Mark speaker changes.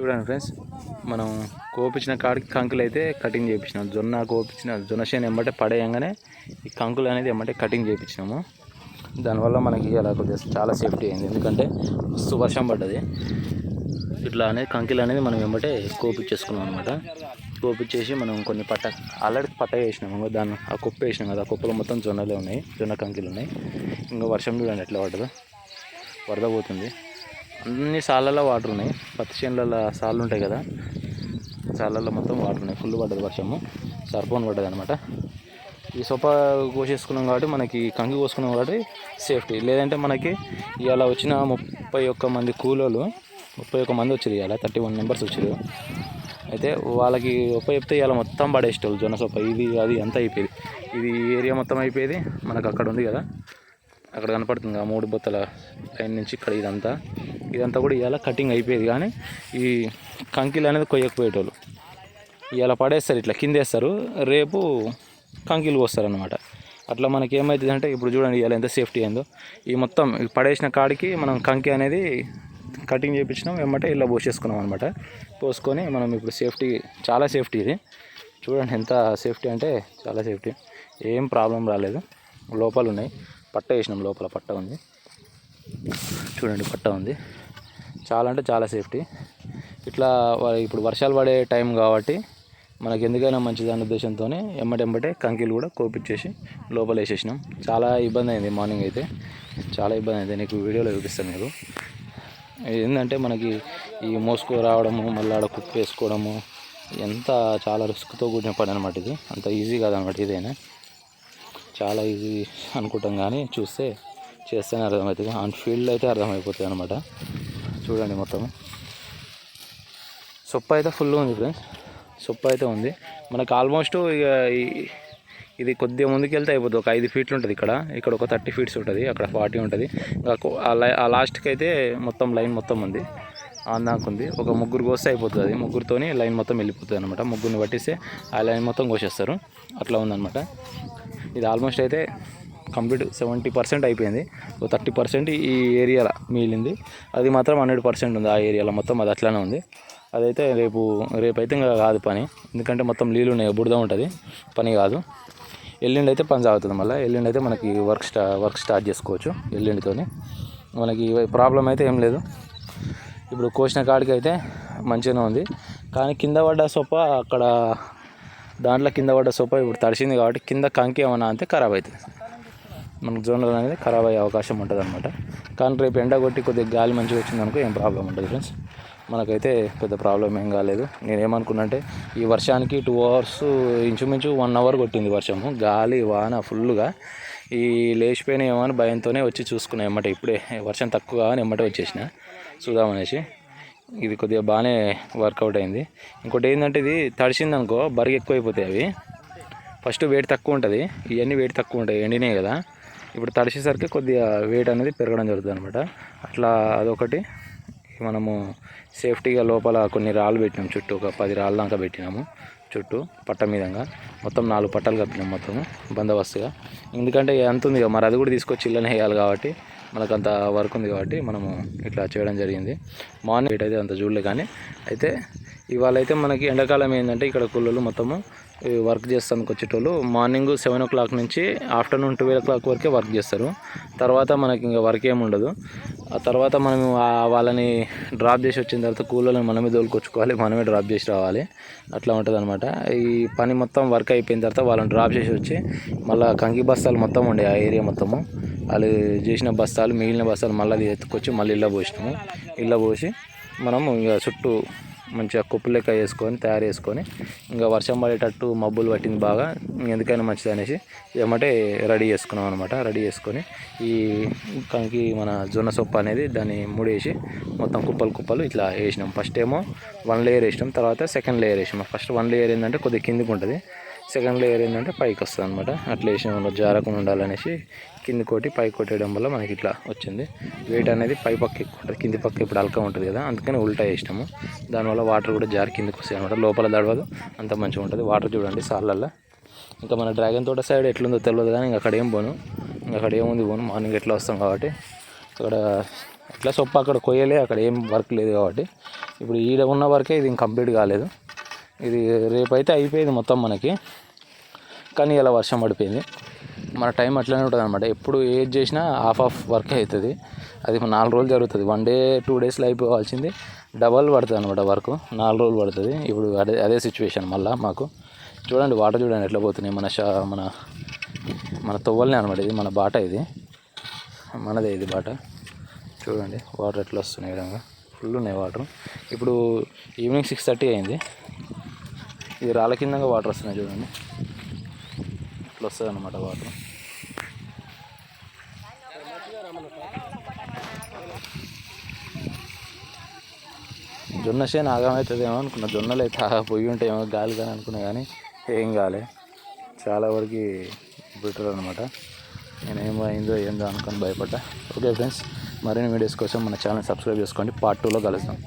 Speaker 1: చూడండి ఫ్రెండ్స్ మనం కోపించిన కాడికి కంకులు అయితే కటింగ్ చేయించినాం. జొన్న కోపించిన జొన్న చేను ఎమ్మటే పడేయంగానే ఈ కంకులు అనేది ఎమ్మటే కటింగ్ చేయించినాము. దానివల్ల మనకి అలా కొద్దిగా చాలా సేఫ్టీ అయింది. ఎందుకంటే మస్తు వర్షం పడ్డది. ఇట్లా అనేది కంకిలు అనేది మనం వెంబటే కోపించేసుకున్నాం అనమాట కోపించేసి మనం కొన్ని పట్ట ఆల్రెడీ పట్ట వేసినాము దాన్ని ఆ కుప్ప వేసినాం కదా ఆ కుప్పలో మొత్తం జొన్నలే ఉన్నాయి జొన్న కంకిలు ఉన్నాయి. ఇంకా వర్షం చూడండి ఎట్లా పడ్డదో. వరద పోతుంది. అన్ని సాళ్ళల్లో వాటర్ ఉన్నాయి. పత్తి చేనులలో సాళ్ళు ఉంటాయి కదా. సాళ్ళల్లో మొత్తం వాటర్ ఉన్నాయి. ఫుల్ పడ్డది వర్షము. సర్పం పడ్డది అనమాట ఈ సొప్ప కోసేసుకున్నాం కాబట్టి మనకి కంగి కోసుకున్నాం కాబట్టి సేఫ్టీ లేదంటే మనకి ఇవాళ వచ్చిన ముప్పై ఒక్క మంది కూలోళ్ళు ముప్పై ఒక్క మంది వచ్చారు ఇవాళ థర్టీ వన్ మెంబర్స్ వచ్చారు అయితే వాళ్ళకి ఒప్ప చెప్తే ఇవాళ మొత్తం పడేసేవాళ్ళు జొన్న సొప్ప. ఇది అది అంతా అయిపోయేది. ఇది ఏరియా మొత్తం అయిపోయేది. మనకు అక్కడ ఉంది కదా. అక్కడ కనపడుతుంది ఆ మూడు బొత్తల లైన్ నుంచి ఇక్కడ ఇదంతా. ఇదంతా కూడా ఇవాళ కటింగ్ అయిపోయేది. కానీ ఈ కంకిలు అనేది కొయ్యకపోయేటోళ్ళు. ఇవాళ పడేస్తారు ఇట్లా కిందేస్తారు. రేపు కంకిలు కోస్తారనమాట అట్లా మనకి ఏమవుతుంది అంటే ఇప్పుడు చూడండి ఇవాళ ఎంత సేఫ్టీ అయిందో. ఈ మొత్తం పడేసిన కాడికి మనం కంకి అనేది కటింగ్ చేయించినాం వెంబటే ఇలా పోసేసుకున్నాం అనమాట పోసుకొని మనం ఇప్పుడు సేఫ్టీ చాలా సేఫ్టీ ఇది. చూడండి ఎంత సేఫ్టీ అంటే చాలా సేఫ్టీ. ఏం ప్రాబ్లం రాలేదు. లోపాలు ఉన్నాయి పట్ట వేసినాం లోపల పట్ట ఉంది. చూడండి పట్ట ఉంది. చాలా అంటే చాలా సేఫ్టీ. ఇట్లా ఇప్పుడు వర్షాలు పడే టైం కాబట్టి మనకి ఎందుకైనా మంచిది అన్న ఉద్దేశంతో ఎమ్మటెంబటే కంకిలు కూడా కోపించేసి లోపల వేసేసినాం చాలా ఇబ్బంది అయింది మార్నింగ్ అయితే. చాలా ఇబ్బంది అయింది నీకు వీడియోలో చూపిస్తాను మీకు ఏంటంటే మనకి ఈ మోసుకు రావడము మళ్ళీ ఆడ కుక్ వేసుకోవడము ఎంత చాలా రిస్క్తో కూడిన పని అనమాట ఇది. అంత ఈజీ కాదనమాట ఇదైనా. చాలా ఈజీ అనుకుంటాం కానీ చూస్తే చేస్తేనే అర్థమవుతుంది. ఆన్ ఫీల్డ్ అయితే అర్థమైపోతుంది అనమాట చూడండి మొత్తం. సొప్ప అయితే ఫుల్ ఉంది ఫ్రెండ్స్ సొప్ప అయితే ఉంది. మనకు ఆల్మోస్ట్ ఇక ఇది కొద్దిగా ముందుకు వెళ్తే అయిపోతుంది ఒక ఐదు ఫీట్లు ఉంటుంది ఇక్కడ. ఇక్కడ ఒక థర్టీ ఫీట్స్ ఉంటుంది. అక్కడ ఫార్టీ ఉంటుంది. ఆ లై ఆ లాస్ట్కి అయితే మొత్తం లైన్ మొత్తం ఉంది. ఆందాకు ఉంది. ఒక ముగ్గురు కోస్తే అయిపోతుంది అది. ముగ్గురుతోని లైన్ మొత్తం వెళ్ళిపోతుంది అనమాట ముగ్గురిని పట్టిస్తే ఆ లైన్ మొత్తం కోసేస్తారు. అట్లా ఉందన్నమాట. ఇది ఆల్మోస్ట్ అయితే కంప్లీట్ సెవెంటీ పర్సెంట్ అయిపోయింది. ఓ థర్టీ పర్సెంట్ ఈ ఏరియాలో మిగిలింది. అది మాత్రం హండ్రెడ్ పర్సెంట్ ఉంది ఆ ఏరియాలో మొత్తం అది అట్లానే ఉంది. అదైతే రేపు రేపైతే ఇంకా కాదు పని. ఎందుకంటే మొత్తం నీళ్ళు ఉన్నాయి బుడద ఉంటుంది. పని కాదు. ఎల్లుండి అయితే పని సాగుతుంది మళ్ళీ. ఎల్లుండి అయితే మనకి వర్క్ స్టా వర్క్ స్టార్ట్ చేసుకోవచ్చు ఎల్లుండితో మనకి ప్రాబ్లం అయితే ఏం లేదు. ఇప్పుడు కోసిన కాడికి అయితే మంచిగానే ఉంది. కానీ కింద పడ్డ సొప్ప అక్కడ దాంట్లో కింద పడ్డ సొప్ప ఇప్పుడు తడిసింది కాబట్టి కింద కంకి ఏమన్నా అంతే ఖరాబ్ అవుతుంది. మనకు జోనల్ అనేది ఖరాబ్ అయ్యే అవకాశం ఉంటుంది అనమాట కానీ రేపు ఎండ కొట్టి కొద్దిగా గాలి మంచిగా వచ్చిందనుకో ఏం ప్రాబ్లం ఉంటుంది ఫ్రెండ్స్ మనకైతే పెద్ద ప్రాబ్లం ఏం కాలేదు. నేనేమనుకున్నా అంటే ఈ వర్షానికి టూ అవర్స్ ఇంచుమించు వన్ అవర్ కొట్టింది వర్షము. గాలి వాన ఫుల్గా ఈ లేచిపోయిన ఏమో అని భయంతోనే వచ్చి చూసుకున్నా ఎమ్మటే. ఇప్పుడే వర్షం తక్కువ అని ఎమ్మటే వచ్చేసిన. చూద్దామనేసి ఇది కొద్దిగా బాగానే వర్కౌట్ అయింది. ఇంకోటి ఏంటంటే ఇది తడిసిందనుకో అనుకో బరుగు ఎక్కువ అయిపోతాయి అవి. ఫస్ట్ వెయిట్ తక్కువ ఉంటుంది. ఇవన్నీ వెయిట్ తక్కువ ఉంటాయి. ఎండినాయి కదా. ఇప్పుడు తడిసేసరికి కొద్దిగా వెయిట్ అనేది పెరగడం జరుగుతుంది అనమాట అట్లా అదొకటి. మనము సేఫ్టీగా లోపల కొన్ని రాళ్ళు పెట్టినాం చుట్టూ ఒక పది రాళ్ళ దాకా పెట్టినాము చుట్టూ పట్ట మీదంగా. మొత్తం నాలుగు పట్టాలు కప్పినాం మొత్తము బందోబస్తుగా. ఎందుకంటే ఎంత ఉంది మరి అది కూడా తీసుకొచ్చి ఇళ్ళనే వేయాలి కాబట్టి మనకు అంత వర్క్ ఉంది కాబట్టి మనము ఇట్లా చేయడం జరిగింది. మార్నింగ్ అయితే అంత చూడలే కానీ అయితే ఇవాళ అయితే మనకి ఎండాకాలం ఏంటంటే ఇక్కడ కూలీలు మొత్తము వర్క్ చేస్తానికి వచ్చేటోళ్ళు మార్నింగ్ సెవెన్ ఓ క్లాక్ నుంచి ఆఫ్టర్నూన్ ట్వెల్వ్ ఓ క్లాక్ వరకే వర్క్ చేస్తారు. తర్వాత మనకి ఇంకా వర్క్ ఏమి ఉండదు. ఆ తర్వాత మనం వాళ్ళని డ్రాప్ చేసి వచ్చిన తర్వాత కూలీలను మనమే దోలుకొచ్చుకోవాలి మనమే డ్రాప్ చేసి రావాలి. అట్లా ఉంటుంది అనమాట ఈ పని మొత్తం వర్క్ అయిపోయిన తర్వాత వాళ్ళని డ్రాప్ చేసి వచ్చి మళ్ళీ కంకి బస్తాలు మొత్తం ఉండే ఆ ఏరియా మొత్తము. వాళ్ళు చేసిన బస్తాలు మిగిలిన బస్తాలు మళ్ళీ అది ఎత్తుకొచ్చి మళ్ళీ ఇళ్ళ పోసినాము. ఇళ్ళ పోసి మనము ఇక చుట్టూ మంచిగా కుప్పు లెక్క వేసుకొని తయారు చేసుకొని ఇంకా వర్షం పడేటట్టు మబ్బులు పట్టింది బాగా ఎందుకైనా మంచిది అనేసి ఏమంటే రెడీ చేసుకున్నాం అనమాట రెడీ చేసుకొని ఈ కంకి మన జొన్న సొప్ప అనేది దాన్ని ముడేసి మొత్తం కుప్పలు కుప్పలు ఇట్లా వేసినాం. ఫస్ట్ ఏమో వన్ లేయర్ వేసినాం తర్వాత సెకండ్ లేయర్ వేసినాం. ఫస్ట్ వన్ లేయర్ ఏంటంటే కొద్దిగా కిందికి ఉంటుంది. సెకండ్ లేయర్ ఏంటంటే పైకి వస్తుంది అనమాట అట్లా వేసిన జారకుండా ఉండాలనేసి కింది కొట్టి పై కొట్టేయడం వల్ల మనకి ఇట్లా వచ్చింది. వెయిట్ అనేది పై పక్క ఎక్కువ ఉంటుంది కింది పక్క ఇప్పుడు అల్క ఉంటుంది కదా అందుకని ఉల్టా వేసినాము దానివల్ల వాటర్ కూడా జారి కిందికి వస్తాయి అనమాట లోపల దడవదు అంత మంచిగా ఉంటుంది. వాటర్ చూడండి సార్లల్లో. ఇంకా మన డ్రాగన్ తోట సైడ్ ఎట్లుందో తెలియదు కానీ ఇంకా అక్కడ ఏం పోను. ఇంకా అక్కడ ఏముంది పోను. మార్నింగ్ ఎట్లా వస్తాం కాబట్టి అక్కడ ఇట్లా సొప్ప అక్కడ కొయ్యలే అక్కడ ఏం వర్క్ లేదు కాబట్టి. ఇప్పుడు ఈడ ఉన్న వరకే ఇది కంప్లీట్ కాలేదు. ఇది రేపైతే అయిపోయింది మొత్తం మనకి. కానీ ఇలా వర్షం పడిపోయింది. మన టైం అట్లనే ఉంటుంది అనమాట ఎప్పుడు ఏది చేసినా హాఫ్ ఆఫ్ వర్క్ అవుతుంది అది నాలుగు రోజులు జరుగుతుంది. వన్ డే టూ డేస్లో అయిపోవాల్సింది డబల్ పడుతుంది అనమాట వర్క్. నాలుగు రోజులు పడుతుంది. ఇప్పుడు అదే అదే సిచ్యువేషన్ మళ్ళీ మాకు. చూడండి వాటర్ చూడండి ఎట్లా పోతున్నాయి. మన షా మన మన తొవ్వలనే అనమాట ఇది మన బాట ఇది. మనదే ఇది బాట. చూడండి వాటర్ ఎట్లా వస్తున్నాయి విధంగా. ఫుల్ ఉన్నాయి వాటర్. ఇప్పుడు ఈవినింగ్ సిక్స్ థర్టీ అయింది. ఇది రాళ్ళ కిందగా వాటర్ వస్తున్నాయి చూడండి. ఇట్లా వస్తుంది అనమాట వాటర్. జొన్న చేను ఆగమవుతుందేమో అనుకున్నా. జొన్నలు అయితే ఆగా పోయి ఉంటాయేమో గాలి కానీ అనుకున్నా కానీ ఏం కాలే చాలా వరకు బెటర్ అనమాట నేనేమో అయిందో ఏందో అనుకొని భయపడ్డా. ఓకే ఫ్రెండ్స్ మరిన్ని వీడియోస్ కోసం మన ఛానల్ సబ్స్క్రైబ్ చేసుకోండి. పార్ట్ టూలో కలుస్తాం